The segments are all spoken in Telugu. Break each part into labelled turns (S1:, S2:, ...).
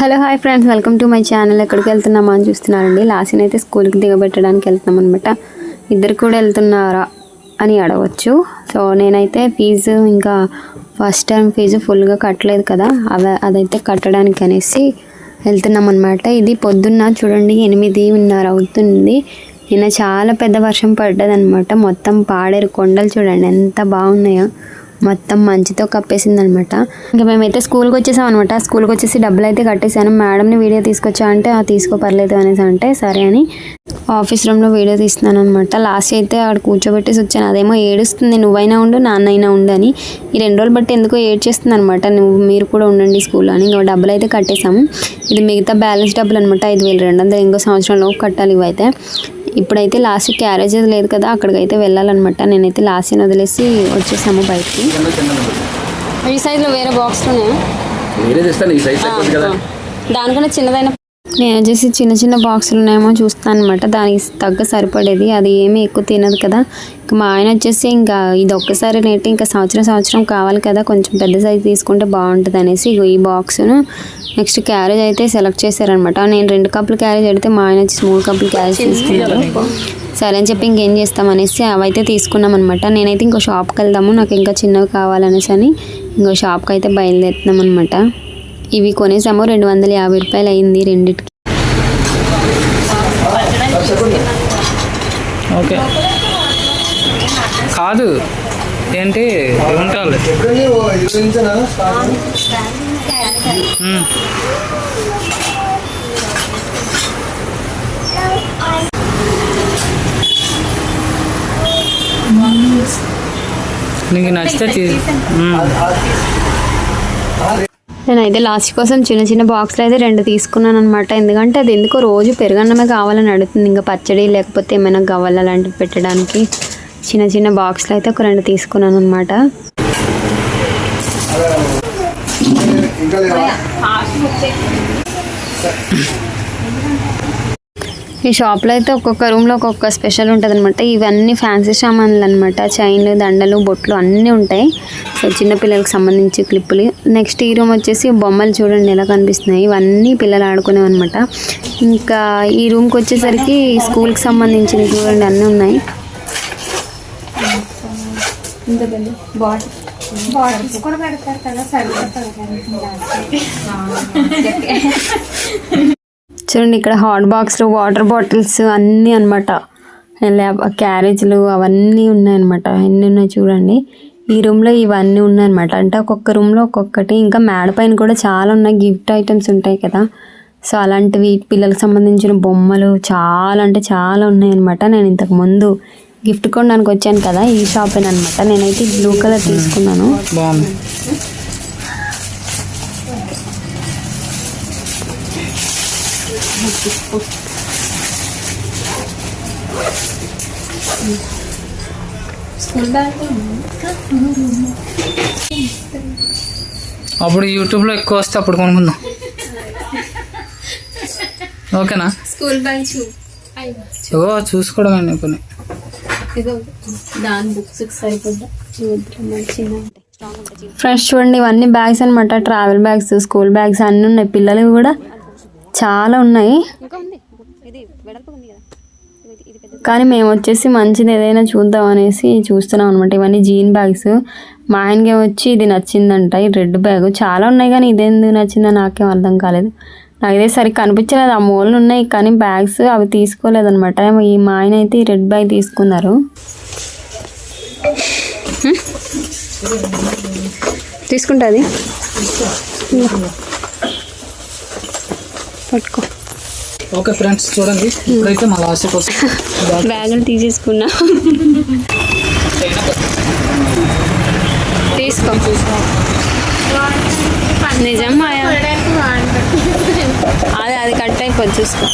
S1: Hello hi friends. Welcome to my channel. ఎక్కడికి వెళ్తున్నామా అని చూస్తున్నారండి. లాసిన్ అయితే స్కూల్కి దిగబెట్టడానికి వెళ్తున్నాం అనమాట ఇద్దరు కూడా వెళ్తున్నారా అని అడగవచ్చు సో నేనైతే ఫీజు ఇంకా ఫస్ట్ టైం ఫీజు ఫుల్గా కట్టలేదు కదా. అవ అదైతే కట్టడానికి అనేసి వెళ్తున్నాం అనమాట ఇది పొద్దున్న చూడండి ఎనిమిదిన్నర అవుతుంది. నిన్న చాలా పెద్ద వర్షం పడ్డదనమాట మొత్తం పాడేరు కొండలు చూడండి ఎంత బాగున్నాయో. మొత్తం మంచుతో కప్పేసింది అనమాట ఇంకా మేమైతే స్కూల్కి వచ్చేసాం అనమాట స్కూల్కి వచ్చేసి డబ్బులు అయితే కట్టేసాను. మేడంని వీడియో తీసుకొచ్చా అంటే ఆ తీసుకో పర్లేదు అనేసి అంటే సరే అని ఆఫీస్ రూమ్లో వీడియో తీస్తున్నాను అనమాట లాస్ట్ అయితే ఆడ కూర్చోబెట్టేసి వచ్చాను. అదేమో ఏడుస్తుంది. నువ్వైనా ఉండు నాన్నైనా ఉండు అని. ఈ రెండు రోజులు బట్టి ఎందుకో ఏడ్చేస్తుంది అనమాట నువ్వు మీరు కూడా ఉండండి స్కూల్లో అని. ఇంకా డబ్బులు అయితే కట్టేసాము. ఇది మిగతా బ్యాలెన్స్ డబ్బులు అనమాట ఐదు వేలు రెండు వందలు ఇంకో సంవత్సరంలో కట్టాలి ఇవైతే. ఇప్పుడైతే లాస్ట్ క్యారేజ్ లేదు కదా అక్కడికైతే వెళ్ళాలన్నమాట. నేనైతే లాస్ట్ వదిలేసి వచ్చేసాము బయటికి. ఈ సైజులో వేరే బాక్స్ ఉన్నాయా?
S2: వేరే తెస్తాను ఈ సైజ్ తక్కువ కదా.
S1: దానికన్నా చిన్నదైన నేను వచ్చేసి చిన్న చిన్న బాక్సులు ఉన్నాయేమో చూస్తాను అనమాట దానికి తగ్గ సరిపడేది. అది ఏమీ ఎక్కువ తినదు కదా. ఇంకా మా ఆయన వచ్చేసి ఇంకా ఇది ఒక్కసారి నేటి ఇంకా సంవత్సరం సంవత్సరం కావాలి కదా. కొంచెం పెద్ద సైజు తీసుకుంటే బాగుంటుంది అనేసి ఈ బాక్స్ను నెక్స్ట్ క్యారేజ్ అయితే సెలెక్ట్ చేశారనమాట నేను రెండు కప్పులు క్యారేజ్ పెడితే మా ఆయన వచ్చి మూడు కప్పులు క్యారేజ్ తీసుకున్నారు సరే అని చెప్పి ఇంకేం చేస్తాం అనేసి అవైతే తీసుకున్నాం అనమాట నేనైతే ఇంకో షాప్కి వెళ్దాము. నాకు ఇంకా చిన్నవి కావాలనేసి అని ఇంకో షాప్కి అయితే బయలుదేరుతున్నాం అనమాట ఇవి కొనేసాము. రెండు వందల యాభై రూపాయలు అయింది రెండిటికి.
S3: ఓకే. కాదు. ఏంటి? ఉంటాలి నీకు నచ్చితే
S1: నేనైతే లాస్ట్ కోసం చిన్న చిన్న బాక్స్లో అయితే రెండు తీసుకున్నాను అనమాట ఎందుకంటే అది ఎందుకో రోజు పెరుగన్నమే కావాలని అడుగుతుంది. ఇంకా పచ్చడి లేకపోతే ఏమైనా కావాలి అలాంటివి పెట్టడానికి చిన్న చిన్న బాక్స్లో అయితే ఒక రెండు తీసుకున్నాను అనమాట ఈ షాప్లో అయితే ఒక్కొక్క రూమ్లో ఒక్కొక్క స్పెషల్ ఉంటుంది అనమాట ఇవన్నీ ఫ్యాన్సీ సామాన్లు అనమాట చైన్లు దండలు బొట్లు అన్నీ ఉంటాయి. సో చిన్నపిల్లలకు సంబంధించి క్లిప్పులు. నెక్స్ట్ ఈ రూమ్ వచ్చేసి బొమ్మలు చూడండి ఎలా కనిపిస్తున్నాయి. ఇవన్నీ పిల్లలు ఆడుకునేవి అనమాట ఇంకా ఈ రూమ్కి వచ్చేసరికి స్కూల్కి సంబంధించినవి చూడండి అన్నీ ఉన్నాయి. చూడండి ఇక్కడ హాట్ బాక్స్లు వాటర్ బాటిల్స్ అన్నీ అనమాట క్యారేజ్లు అవన్నీ ఉన్నాయన్నమాట. ఎన్ని ఉన్నాయి చూడండి. ఈ రూమ్లో ఇవన్నీ ఉన్నాయన్నమాట. అంటే ఒక్కొక్క రూమ్లో ఒక్కొక్కటి. ఇంకా మేడ పైన కూడా చాలా ఉన్నాయి. గిఫ్ట్ ఐటమ్స్ ఉంటాయి కదా. సో అలాంటివి పిల్లలకు సంబంధించిన బొమ్మలు చాలా అంటే చాలా ఉన్నాయన్నమాట. నేను ఇంతకు ముందు గిఫ్ట్ కొనడానికి వచ్చాను కదా ఈ షాపేనమాట నేనైతే బ్లూ కలర్ తీసుకున్నాను.
S3: బాగుంది. అప్పుడు యూట్యూబ్లో ఎక్కువ వస్తే అప్పుడు కొనుక్కుందాం. ఓకేనా?
S1: స్కూల్ బ్యాగ్స్
S3: ఓ చూసుకోవడమే కొన్ని.
S1: దాని బుక్స్ సరిపోద్దా ఫ్రెష్ చూడండి ఇవన్నీ బ్యాగ్స్ అనమాట ట్రావెల్ బ్యాగ్స్ స్కూల్ బ్యాగ్స్ అన్నీ ఉన్నాయి. పిల్లలవి కూడా చాలా ఉన్నాయి. కానీ మేము వచ్చేసి మంచిది ఏదైనా చూద్దాం అనేసి చూస్తున్నాం అనమాట ఇవన్నీ జీన్ బ్యాగ్స్. మా ఆయనకి వచ్చి ఇది నచ్చిందంట. ఈ రెడ్ బ్యాగ్. చాలా ఉన్నాయి కానీ ఇదేందుకు నచ్చిందో నాకేం అర్థం కాలేదు. నాకు ఇదే సరిగ్గా కనిపించలేదు. ఆ మూలలు ఉన్నాయి కానీ బ్యాగ్స్ అవి తీసుకోలేదన్నమాట. ఈ మా ఆయన అయితే ఈ రెడ్ బ్యాగ్ తీసుకున్నారు. తీసుకుంటుంది పట్టుకో.
S3: ఓకే ఫ్రెండ్స్ చూడండి. ఇప్పుడైతే మా లాస్ట్ కోసం
S1: బ్యాగులు తీసేసుకున్నా. తీసుకో. నిజం మాయా అది అది కట్ అయిపోద్ది చూసుకో.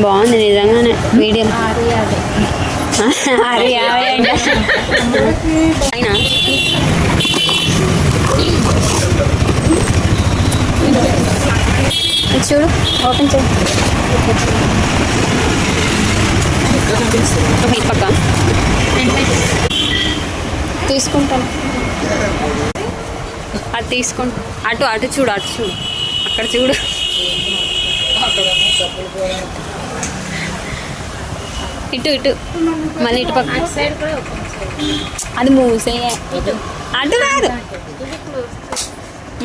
S1: బాగుంది నిజంగానే. వీడియో అరే. అయినా. చూడు ఓపెన్ చేయి. ఈ పక్క. తీసుకుంటాను. అది తీసుకుంటా అటు అటు చూడు అటు చూడు. అక్కడ చూడు. ఇటు ఇటు. మళ్ళీ ఇటు పక్క. అది మూసే అటు కాదు.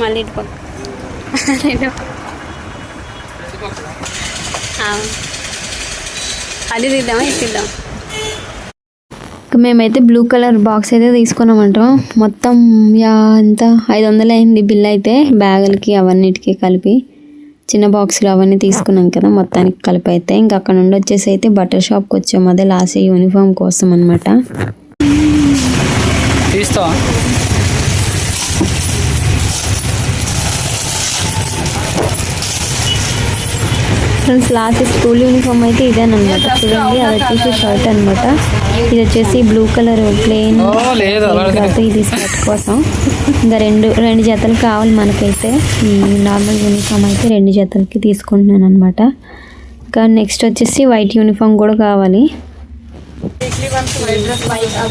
S1: మళ్ళీ ఇటు పక్క. అది తీద్దామా ఇది తీద్దాం మేమైతే బ్లూ కలర్ బాక్స్ అయితే తీసుకున్నామంటాం. మొత్తం యా ఎంత? ఐదు వందలు అయింది బిల్ అయితే. బ్యాగులకి అవన్నిటికి కలిపి. చిన్న బాక్సులు అవన్నీ తీసుకున్నాం కదా మొత్తానికి కలిపి అయితే. ఇంకా అక్కడ నుండి వచ్చేసి అయితే బట్టర్ షాప్కి వచ్చాము. అదే లాస్ట్ యూనిఫామ్ కోసం అనమాట
S3: తీస్తావా
S1: ఫ్రెండ్స్ లాస్ట్ స్కూల్ యూనిఫామ్ అయితే ఇదేనమాట. చూడండి అది వచ్చేసి షర్ట్ అనమాట ఇది వచ్చేసి బ్లూ కలర్ ప్లెయిన్
S3: ఓ, లేదు, అలాగే.
S1: ఇది స్కర్ట్ కోసం. ఇంకా రెండు రెండు జతలు కావాలి మనకైతే. ఈ నార్మల్ యూనిఫామ్ అయితే రెండు జతలకి తీసుకుంటున్నాను అనమాట ఇంకా నెక్స్ట్ వచ్చేసి వైట్ యూనిఫామ్ కూడా కావాలి.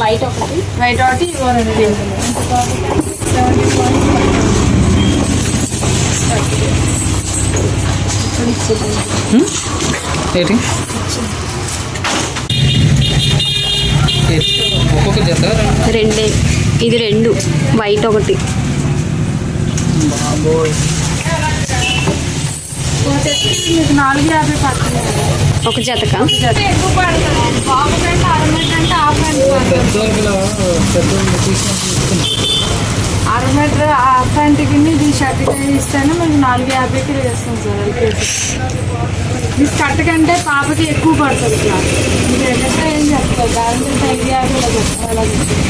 S1: వైట్ ఒకటి
S4: వైట్ ఒకటి ఇవో రెండు
S3: ఏంటి ఏంటి? ఒక్కొక్క జత రెండు.
S1: రెండే ఇది రెండు వైట్ ఒకటి
S3: బాబోయ్
S4: మీకు నాలుగు యాభై పడుతుంది
S1: ఒక జతకా?
S4: ఎక్కువ పడుతుంది బాబు కంటే అర అంటే హాఫ్ హ్యాండ్ పడుతుంది
S3: పెద్దోళ్ళకి ఇలా పెద్దోళ్ళు తీసుకొని
S4: అర మీటర్ హాఫ్ హ్యాండ్కి ఇది షర్ట్కి ఇస్తాను మీకు నాలుగు యాభైకి వేస్తాం సార్ ఎల్కేజీ ఈ స్కర్ట్ కంటే పాపకి ఎక్కువ పడుతుంది క్లాత్. మీరు ఎక్కడ ఏం చెప్తారు దాని మీద ఐదు యాభై చెప్తారు అలా చెప్తారు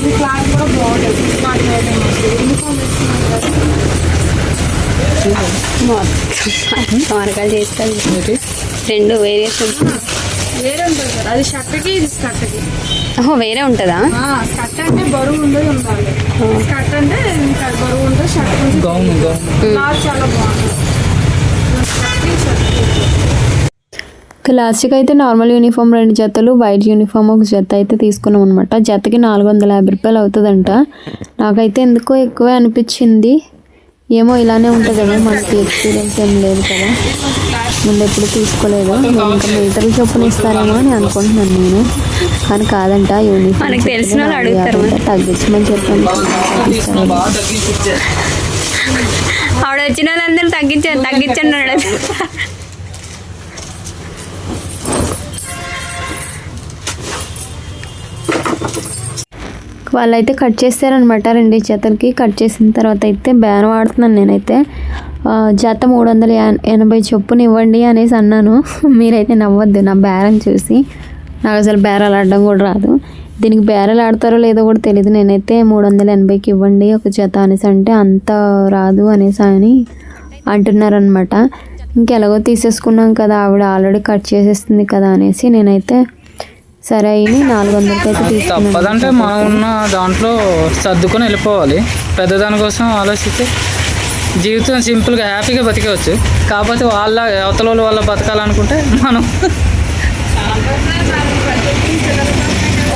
S4: ఈ క్లాత్ కూడా బాగుంటుంది స్మార్ట్ ఐటమ్ యూనిఫామ్ ఇస్తున్నాం కదా
S1: మొత్తం తోరకాలు చేస్తాను రెండు వేరియేషన్స్
S4: వేరే ఉంటుంది సార్ అది షర్ట్కి ఇది స్కర్ట్కి.
S1: ఓహో వేరే ఉంటుందా?
S4: స్కర్ట్ అంటే బరువు ఉండదు ఉండాలి. స్కర్ట్ అంటే ఇంకా బరువు ఉంటుంది షర్ట్
S3: గౌన్
S4: చాలా బాగుంటుంది
S1: లాస్ట్కి అయితే నార్మల్ యూనిఫామ్ రెండు జతలు వైట్ యూనిఫామ్ ఒక జత అయితే తీసుకున్నాం అనమాట జతకి నాలుగు వందల యాభై రూపాయలు అవుతుందంట. నాకైతే ఎందుకో ఎక్కువే అనిపించింది. ఏమో ఇలానే ఉంటుందేమో మనకి ఎక్స్పీరియన్స్ ఏం లేదు కదా. ముందు ఎప్పుడు తీసుకోలేదు. ఇంకా మీటర్ల చొప్పున ఇస్తారేమో అని అనుకుంటున్నాను నేను. కానీ కాదంట యూనిఫామ్
S5: మనకి తెలిసిన
S1: తగ్గించమని చెప్పాను.
S3: తీసుకున్నా బాగా తగ్గించి.
S5: ఆవిడ వచ్చిన వాళ్ళందరూ తగ్గించారు తగ్గించండి
S1: వాళ్ళైతే కట్ చేస్తారనమాట రెండు జతలకి కట్ చేసిన తర్వాత అయితే బ్యాన్ ఆడుతున్నాను నేనైతే. జత మూడు వందల ఎనభై చొప్పున ఇవ్వండి అనేసి అన్నాను. మీరైతే నవ్వద్దు నా బేరం చూసి. నాకు అసలు బేరాలు ఆడడం కూడా రాదు. దీనికి బేరాలు ఆడతారో లేదో కూడా తెలియదు నేనైతే మూడు వందల ఎనభైకి ఇవ్వండి ఒక జత అనేసి అంటే అంత రాదు అనేసి అని అంటున్నారనమాట ఇంకెలాగో తీసేసుకున్నాం కదా ఆవిడ ఆల్రెడీ కట్ చేసేస్తుంది కదా అనేసి నేనైతే సరే అయ్యి నాలుగు వందలకి అయితే తీసుకున్నాను.
S3: తప్పదంటే మనం ఉన్న దాంట్లో సర్దుకొని వెళ్ళిపోవాలి. పెద్దదాని కోసం ఆలోచిస్తే జీవితం సింపుల్గా హ్యాపీగా బతికవచ్చు. కాకపోతే వాళ్ళ అవతల వాళ్ళు వాళ్ళ బతకాలనుకుంటే మనం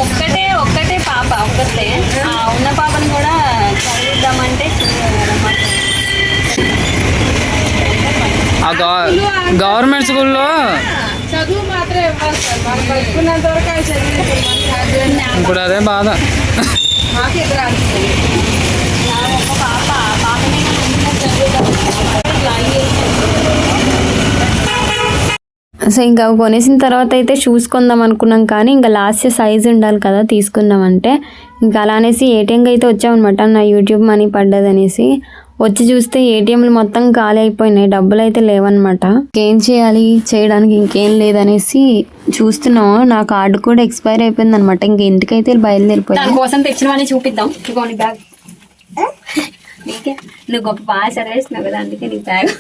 S5: ఒక్కటే ఒక్కటే పాప ఒక్కతే ఆ ఉన్న పాపని కూడా చదివిద్దామంటే రమ్మంటే.
S3: ఆ గవ- గవర్నమెంట్ స్కూల్లో ఇప్పుడు అదే బాధ.
S1: సో ఇంకా కొనేసిన తర్వాత అయితే షూస్ కొందాం అనుకున్నాం కానీ ఇంకా లాస్ట్ సైజ్ ఉండాలి కదా తీసుకుందామంటే ఇంకా అలా అనేసి ఏటీఎంకి అయితే వచ్చామన్నమాట. నా యూట్యూబ్ మనీ పడ్డదనేసి. వచ్చి చూస్తే ఏటీఎంలు మొత్తం ఖాళీ అయిపోయినాయి. డబ్బులు అయితే లేవన్నమాట. ఏం చేయాలి? చేయడానికి ఇంకేం లేదనేసి చూస్తున్నాం. నా కార్డు కూడా ఎక్స్పైర్ అయిపోయింది అనమాట ఇంక ఇంటికైతే బయలుదేరిపోయింది
S5: కోసం తెచ్చిన వాళ్ళని చూపిద్దాం. ఇదిగోండి బ్యాగ్. నీకే? నువ్వు గొప్ప బాగా చదివేస్తున్నావు కదా అందుకే నీ బ్యాగ్.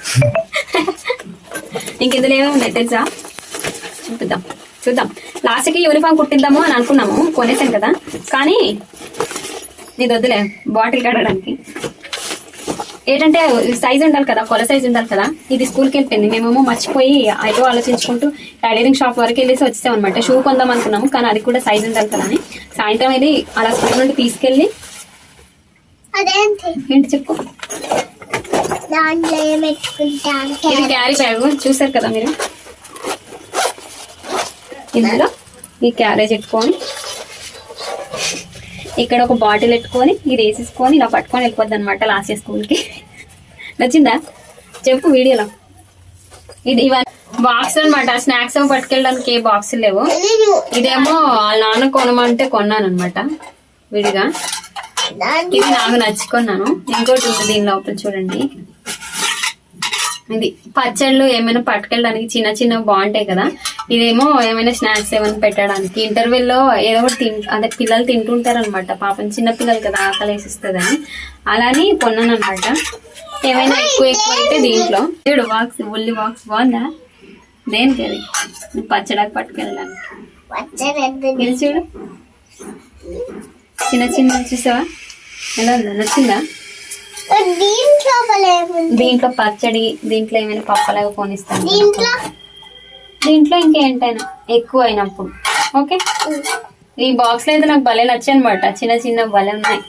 S5: ఇంకెందులో ఏమేమి ఉన్నాయి తెలుసా? చూపిద్దాం. చూద్దాం. లాస్ట్కి యూనిఫామ్ కుట్టిద్దాము అని అనుకున్నాము. కొనేసాం కదా. కానీ ఇది వద్దులే. బాటిల్ కడగడానికి. ఏంటంటే సైజ్ ఉండాలి కదా కొల సైజ్ ఉండాలి కదా ఇది స్కూల్కి వెళ్ళిపోయింది. మేమేమో మర్చిపోయి ఐదో ఆలోచించుకుంటూ టైలరింగ్ షాప్ వరకు వెళ్ళేసి వచ్చేసాం అనమాట షూ కొందాం అనుకున్నాము కానీ అది కూడా సైజ్ ఉండాలి కదా అని. సాయంత్రం వెళ్ళి అలా స్కూల్ నుండి తీసుకెళ్ళి
S1: ఏంటి చెప్పు? క్యారీ బ్యాగ్ చూసారు కదా మీరు? ఇందులో ఈ క్యారేజ్ పెట్టుకొని ఇక్కడ ఒక బాటిల్ పెట్టుకొని ఇది వేసేసుకొని ఇలా పట్టుకొని వెళ్ళిపోద్ది అనమాట లాస్ట్ స్కూల్కి నచ్చిందా? చెప్పు వీడియోలో. ఇది ఇవన్నీ బాక్స్ అనమాట స్నాక్స్ ఏమో పట్టుకెళ్ళడానికి ఏ బాక్స్ లేవు. ఇదేమో వాళ్ళ నాన్న కొనమంటే కొన్నాను అనమాట విడిగా. ఇది నాకు నచ్చుకున్నాను ఇంకోటి ఉంది దీని లోపల చూడండి. ఇది పచ్చళ్ళు ఏమైనా పట్టుకెళ్ళడానికి చిన్న చిన్న బాగుంటాయి కదా. ఇదేమో ఏమైనా స్నాక్స్ ఏమైనా పెట్టడానికి. ఇంటర్వెల్లో ఏదో ఒకటి తిన్ అదే పిల్లలు తింటుంటారు అనమాట పాపం చిన్న పిల్లలు కదా ఆకలి వేసిస్తుందని అలాని కొన్నాను అనమాట ఏమైనా ఎక్కువ ఎక్కువ అయితే దీంట్లో. చూడు బాక్స్ ఉల్లి బాక్స్ బాగుందా? దేనికి అది? పచ్చడానికి పట్టుకెళ్ళడానికి. చూడు. చిన్న చిన్న చూసావా? ఎలా ఉందా? నచ్చిందా?
S6: దీంట్లో
S1: పచ్చడి దీంట్లో ఏమైనా పప్పలాగా కొనిస్తాను.
S6: దీంట్లో?
S1: దీంట్లో ఇంకేంటైనా? ఎక్కువ అయినప్పుడు. ఓకే? ఈ బాక్స్లో అయితే నాకు భలే నచ్చాయి అనమాట చిన్న చిన్న భలే ఉన్నాయి.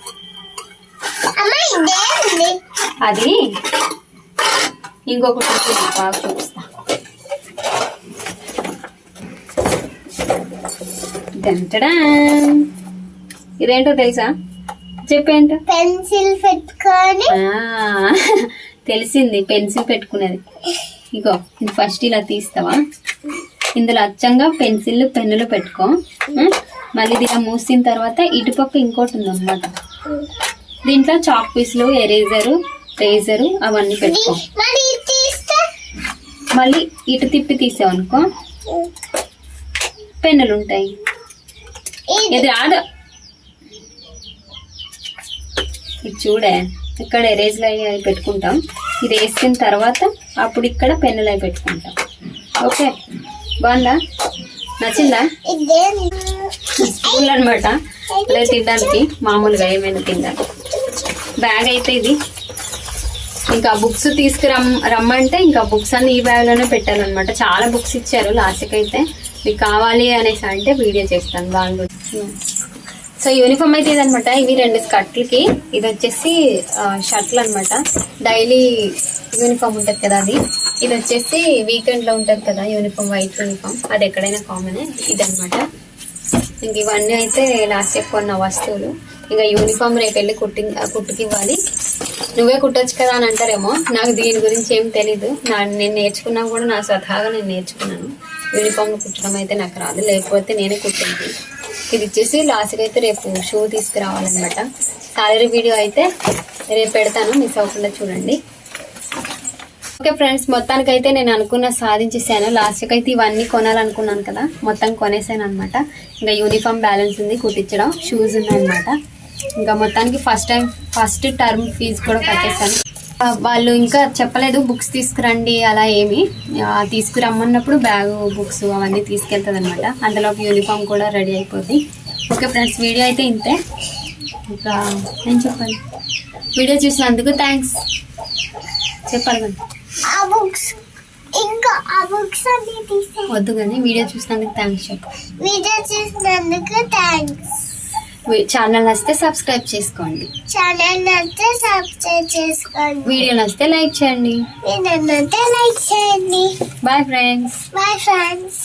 S1: అది ఇంకొకటి బాగా చూపిస్తా. ఇదేంటో తెలుసా? చెప్పేంటో?
S6: పెన్సిల్ పెట్టుకొని.
S1: తెలిసింది పెన్సిల్ పెట్టుకునేది. ఇగో ఇది ఫస్ట్ ఇలా తీస్తావా? ఇందులో అచ్చంగా పెన్సిల్ పెన్నులు పెట్టుకో. మళ్ళీ దీన్ని మూసిన తర్వాత ఇటుపక్క ఇంకోటి ఉంది అనమాట దీంట్లో చాక్ పీసులు ఎరేజరు రేజరు అవన్నీ పెట్టుకో. మళ్ళీ ఇటు తిప్పి తీసావనుకో పెన్నులు ఉంటాయి
S6: ఇది.
S1: ఇది రాదు ఇది చూడే ఇక్కడ ఎరేజ్లు అవి అవి పెట్టుకుంటాం. ఇది వేసిన తర్వాత అప్పుడు ఇక్కడ పెన్నులు అవి పెట్టుకుంటాం. ఓకే? బాగుందా? నచ్చిందా? స్కూల్ అనమాట అలా తినడానికి మామూలుగా ఏమైనా తినడానికి. బ్యాగ్ అయితే ఇది. ఇంకా బుక్స్ తీసుకురమ్ రమ్మంటే ఇంకా బుక్స్ అన్ని ఈ బ్యాగ్లోనే పెట్టాలన్నమాట. చాలా బుక్స్ ఇచ్చారు లాస్ట్కి అయితే. మీకు కావాలి అనేసి అంటే వీడియో చేస్తాను. దాని సో యూనిఫామ్ అయితే ఇదనమాట ఇవి రెండు స్కర్ట్లకి. ఇది వచ్చేసి షర్ట్లు అనమాట డైలీ యూనిఫామ్ ఉంటుంది కదా అది. ఇది వచ్చేసి వీకెండ్లో ఉంటుంది కదా యూనిఫామ్ వైట్ యూనిఫామ్ అది ఎక్కడైనా కామన్ ఇదనమాట ఇంక ఇవన్నీ అయితే లాస్ట్ ఇయర్ కొన్న వస్తువులు. ఇంకా యూనిఫామ్ రేపు వెళ్ళి కుట్టి కుట్టుకి ఇవ్వాలి నువ్వే కుట్టచ్చు కదా అని అంటారేమో. నాకు దీని గురించి ఏం తెలీదు. నా నేను నేర్చుకున్నా కూడా నా స్వతహాగా నేను నేర్చుకున్నాను. యూనిఫామ్ కుట్టడం అయితే నాకు రాదు. లేకపోతే నేనే కుట్టింది ఇది ఇచ్చేసి లాస్ట్కి అయితే రేపు షూ తీసుకురావాలన్నమాట. సాలరీ వీడియో అయితే రేపు పెడతాను మిస్ అవ్వకుండా చూడండి. ఓకే ఫ్రెండ్స్ మొత్తానికి అయితే నేను అనుకున్న సాధించేసాను. లాస్ట్కి అయితే ఇవన్నీ కొనాలనుకున్నాను కదా మొత్తం కొనేసాను అనమాట ఇంకా యూనిఫామ్ బ్యాలెన్స్ ఉంది కుట్టించడం షూస్ ఉన్నాయన్నమాట ఇంకా మొత్తానికి first time first term fee కూడా కట్టేశాను వాళ్ళు ఇంకా చెప్పలేదు బుక్స్ తీసుకురండి అలా ఏమి. తీసుకురమ్మన్నప్పుడు బ్యాగ్ బుక్స్ అవన్నీ తీసుకెళ్తుంది అనమాట అందులోకి యూనిఫామ్ కూడా రెడీ అయిపోద్ది. ఓకే ఫ్రెండ్స్ వీడియో అయితే ఇంతే. ఇంకా ఏం చెప్పాలి? వీడియో చూసినందుకు థ్యాంక్స్ చెప్పాలి కదా.
S6: ఇంకా ఆ బుక్స్ అన్ని తీసే
S1: వద్దు కానీ వీడియో చూసినందుకు థ్యాంక్స్ చెప్పు.
S6: వీడియో చూసినందుకు థ్యాంక్స్
S1: ఛానల్ నచ్చితే సబ్స్క్రైబ్ చేసుకోండి.
S6: ఛానల్ నచ్చితే సబ్స్క్రైబ్ చేసుకోండి.
S1: వీడియో నచ్చితే లైక్ చేయండి.
S6: వీడియో నచ్చితే లైక్ చేయండి.
S1: Bye friends
S6: bye friends